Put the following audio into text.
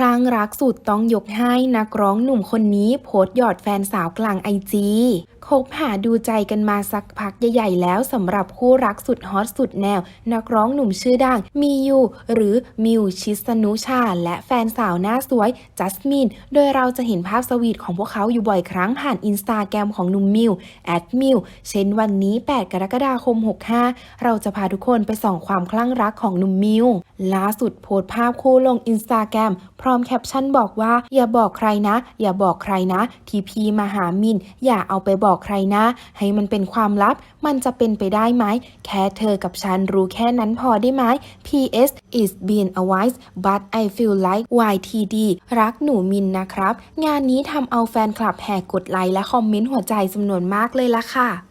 คลั่งรักสุดต้องยกให้นักร้องหนุ่มคนนี้โพสต์หยอดแฟนสาวกลางไอจีคบหาดูใจกันมาสักพักใหญ่ๆแล้วสำหรับคู่รักสุดฮอตสุดแนว นักร้องหนุ่มชื่อดังมียูหรือมิวชิสนุชา และแฟนสาวหน้าสวยจัสมิน โดยเราจะเห็นภาพสวีทของพวกเขาอยู่บ่อยครั้งผ่านอินสตาแกรมของหนุ่มมิวแอดมิวเช่นวันนี้ 8 กรกฎาคม 65 เราจะพาทุกคนไปส่องความคลั่งรักของหนุ่มมิวล่าสุดโพสต์ภาพคู่ลงอินสตาแกรมพร้อมแคปชั่นบอกว่า อย่าบอกใครนะ อย่าบอกใครนะทีพีมาหามิน อย่าเอาไปบอกใครนะ ให้มันเป็นความลับ มันจะเป็นไปได้ไหม แค่เธอกับฉันรู้แค่นั้นพอได้ไหม PS is been a while but I feel like YTD รักหนูมินนะครับ งานนี้ทำเอาแฟนคลับแห่กดไลค์และคอมเมนต์หัวใจจำนวนมากเลยล่ะค่ะ